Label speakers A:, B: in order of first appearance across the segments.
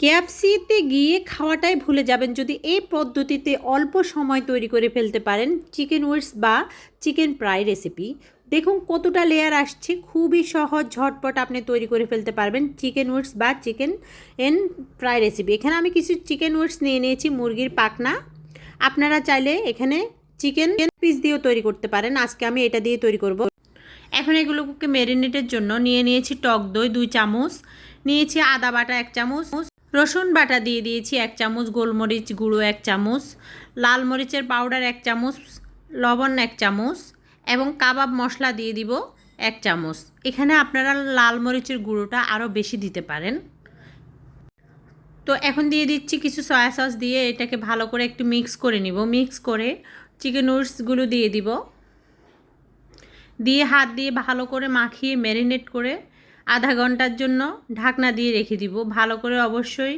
A: কেএফসিতে গিয়ে খাওয়াটাই ভুলে যাবেন যদি এই পদ্ধতিতে অল্প সময় তৈরি করে ফেলতে পারেন চিকেন উইটস বা চিকেন ফ্রাই রেসিপি। দেখুন কতটা লেয়ার আসছে, খুবই সহজ, ঝটপট আপনি তৈরি করে ফেলতে পারবেন চিকেন উইটস বা চিকেন এন ফ্রাই রেসিপি। এখানে আমি কিছু চিকেন উইটস নিয়ে নিয়েছি, মুরগির পাকনা আপনারা চাইলে এখানে চিকেন পিস দিয়েও তৈরি করতে পারেন, আজকে আমি এটা দিয়ে তৈরি করব। এখন এগুলোকে ম্যারিনেটের জন্য নিয়ে নিয়েছি টক দই দুই চামচ, নিয়েছি আদা বাটা এক চামচ রসুন বাটা দিয়ে দিয়েছি এক চামচ, গোলমরিচ গুঁড়ো এক চামচ, লাল মরিচের পাউডার এক চামচ, লবণ এক চামচ এবং কাবাব মশলা দিয়ে দিব এক চামচ। এখানে আপনারা লাল মরিচের গুঁড়োটা আরও বেশি দিতে পারেন। তো এখন দিয়ে দিচ্ছি কিছু সয়া সস দিয়ে এটাকে ভালো করে একটু মিক্স করে নিব। মিক্স করে চিকেন উইটসগুলো দিয়ে দিব। দিয়ে হাত দিয়ে ভালো করে মাখিয়ে ম্যারিনেট করে আধা ঘণ্টার জন্য ঢাকনা দিয়ে রেখে দিব। ভালো করে অবশ্যই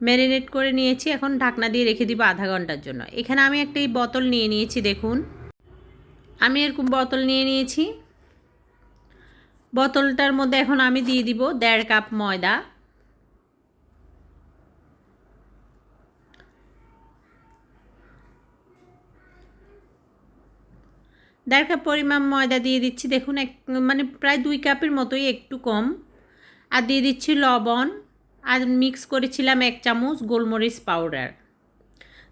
A: ম্যারিনেট করে নিয়েছি। এখন ঢাকনা দিয়ে রেখে দিব আধা ঘণ্টার জন্য। এখানে আমি একটা এই বোতল নিয়ে নিয়েছি, দেখুন। আমি এরকম বোতল নিয়ে নিয়েছি। বোতলটার মধ্যে এখন আমি দিয়ে দিব দেড় কাপ ময়দা। দেড় কাপ পরিমাণ ময়দা দিয়ে দিচ্ছি। দেখুন, এক মানে প্রায় দুই কাপের মতোই একটু কম। আর দিয়ে দিচ্ছি লবণ। আর মিক্স করেছিলাম এক চামচ গোলমরিচ পাউডার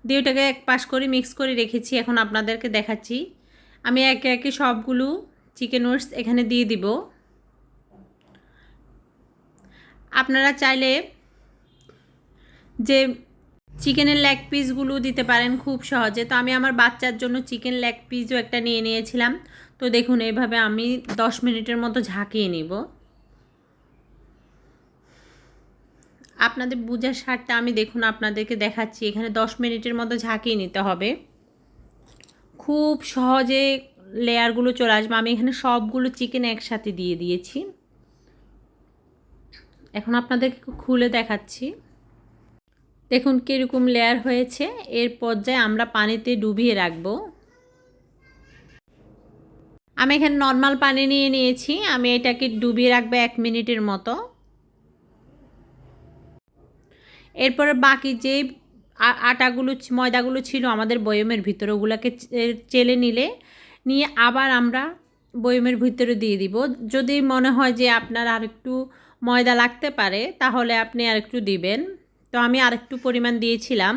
A: দিয়ে ওটাকে এক পাশ করে মিক্স করে রেখেছি। এখন আপনাদেরকে দেখাচ্ছি। আমি একে একে সবগুলো চিকেন ওটস এখানে দিয়ে দিব। আপনারা চাইলে যে চিকেনের লেগ পিসগুলো দিতে পারেন খুব সহজে। তো আমি আমার বাচ্চার জন্য চিকেন লেগ পিসও একটা নিয়ে নিয়েছিলাম। তো দেখুন, এইভাবে আমি দশ মিনিটের মতো ঝাঁকিয়ে নিব। আপনাদের বুঝার সারটা আমি দেখুন, আপনাদেরকে দেখাচ্ছি, এখানে দশ মিনিটের মতো ঝাঁকিয়ে নিতে হবে। খুব সহজে লেয়ারগুলো চলে আসবে। আমি এখানে সবগুলো চিকেন একসাথে দিয়ে দিয়েছি। এখন আপনাদেরকে খুলে দেখাচ্ছি। দেখুন কীরকম লেয়ার হয়েছে। এর পর্যায়ে আমরা পানিতে ডুবিয়ে রাখব। আমি এখানে নর্মাল পানি নিয়ে নিয়েছি। আমি এটাকে ডুবিয়ে রাখব এক মিনিটের মতো। এরপরে বাকি যে আটাগুলো, ময়দাগুলো ছিল আমাদের বয়মের ভিতরে, ওগুলোকে চেলে নিলে, নিয়ে আবার আমরা বয়মের ভিতরে দিয়ে দিব। যদি মনে হয় যে আপনার আর একটু ময়দা লাগতে পারে, তাহলে আপনি আর একটু দিবেন। তো আমি আরেকটু পরিমাণ দিয়েছিলাম।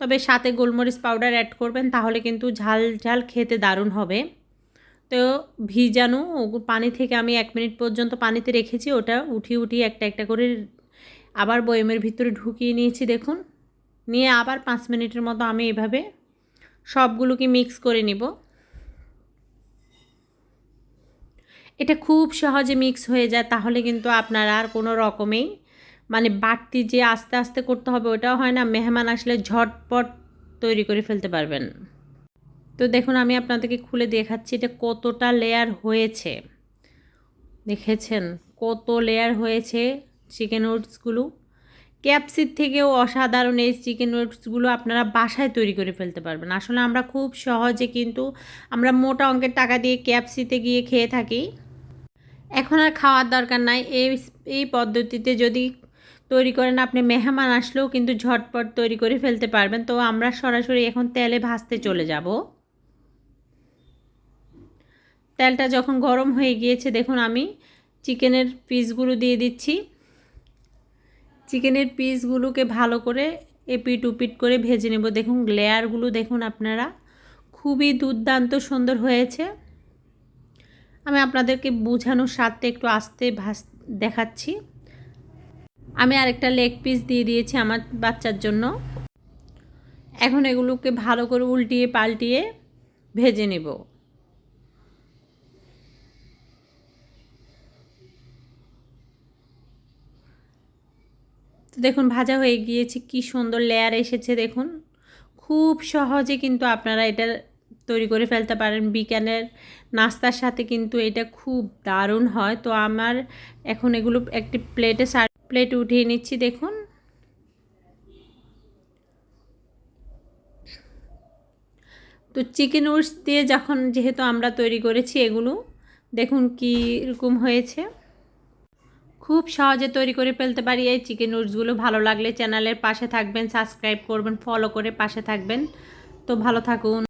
A: তবে সাথে গোলমরিচ পাউডার অ্যাড করবেন, তাহলে কিন্তু ঝাল ঝাল খেতে দারুণ হবে। তো ভিজানো পানি থেকে আমি এক মিনিট পর্যন্ত পানিতে রেখেছি, ওটা উঠিয়ে উঠিয়ে একটা একটা করে আবার বয়মের ভিতরে ঢুকিয়ে নিয়েছি, দেখুন। নিয়ে আবার পাঁচ মিনিটের মতো আমি এভাবে সবগুলোকে মিক্স করে নিব। এটা খুব সহজে মিক্স হয়ে যায়, তাহলে কিন্তু আপনারা আর কোনো রকমেই মানে বাড়তি যে আস্তে আস্তে করতে হবে ওটাও হয় না, মেহমান আসলে ঝটপট তৈরি করে ফেলতে পারবেন। তো দেখুন, আমি আপনাদেরকে খুলে দেখাচ্ছি এটা কতটা লেয়ার হয়েছে। দেখেছেন কত লেয়ার হয়েছে চিকেন ওটসগুলো ক্যাপসির থেকেও অসাধারণ এই চিকেন ওটসগুলো আপনারা বাসায় তৈরি করে ফেলতে পারবেন। আসলে আমরা খুব সহজে কিন্তু আমরা মোটা অঙ্কের টাকা দিয়ে ক্যাপসিতে গিয়ে খেয়ে থাকি। এখন আর খাওয়ার দরকার নাই। এই এই পদ্ধতিতে যদি তৈরি করেন। আপনি মেহমান আসলেও কিন্তু ঝটপট তৈরি করে ফেলতে পারবেন। তো আমরা সরাসরি এখন তেলে ভাজতে চলে যাব। তেলটা যখন গরম হয়ে গিয়েছে, দেখুন আমি চিকেনের পিসগুলো দিয়ে দিচ্ছি। চিকেনের পিসগুলোকে ভালো করে এপিট উপিট করে ভেজে নেব। দেখুন লেয়ারগুলো, দেখুন আপনারা। খুবই দুর্দান্ত সুন্দর হয়েছে। আমি আপনাদেরকে বোঝানোর স্বাদটা একটু আস্তে ভাস দেখাচ্ছি। আমি আরেকটা লেগ পিস দিয়ে দিয়েছি আমার বাচ্চার জন্য। এখন এগুলোকে ভালো করে উল্টিয়ে পাল্টিয়ে ভেজে নেব। দেখুন, ভাজা হয়ে গিয়েছে, কি সুন্দর লেয়ার এসেছে দেখুন। খুব সহজে কিন্তু আপনারা এটা তৈরি করে ফেলতে পারেন। বিকানের নাস্তার সাথে কিন্তু এটা খুব দারুণ হয়। তো আমার এখন এগুলো একটি প্লেটে সার প্লেট উঠিয়ে নিচ্ছি, দেখুন। তো চিকেন উইটস দিয়ে যখন যেহেতু আমরা তৈরি করেছি এগুলো, দেখুন কী রকম হয়েছে। খুব সহজে তৈরি করে ফেলতে পারি এই চিকেন উইডসগুলো ভালো লাগলে চ্যানেলের পাশে থাকবেন, সাবস্ক্রাইব করবেন, ফলো করে পাশে থাকবেন। তো ভালো থাকুন।